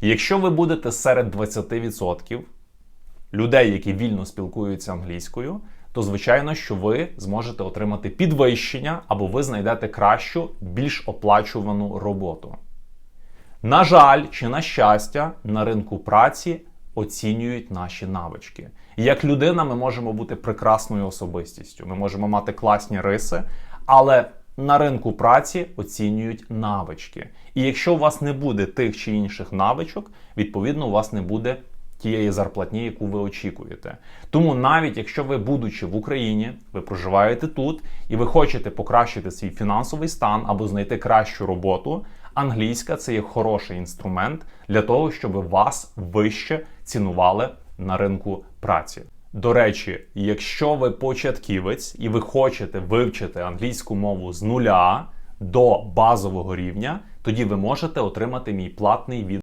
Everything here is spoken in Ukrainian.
Якщо ви будете серед 20% людей, які вільно спілкуються англійською, то звичайно, що ви зможете отримати підвищення або ви знайдете кращу, більш оплачувану роботу. На жаль, чи на щастя, на ринку праці оцінюють наші навички. Як людина, ми можемо бути прекрасною особистістю, ми можемо мати класні риси, але на ринку праці оцінюють навички. І якщо у вас не буде тих чи інших навичок, відповідно, у вас не буде тієї зарплатні, яку ви очікуєте. Тому навіть якщо ви, будучи в Україні, ви проживаєте тут і ви хочете покращити свій фінансовий стан або знайти кращу роботу, англійська це є хороший інструмент для того, щоб вас вище цінували на ринку праці. До речі, якщо ви початківець і ви хочете вивчити англійську мову з нуля до базового рівня, тоді ви можете отримати мій платний від.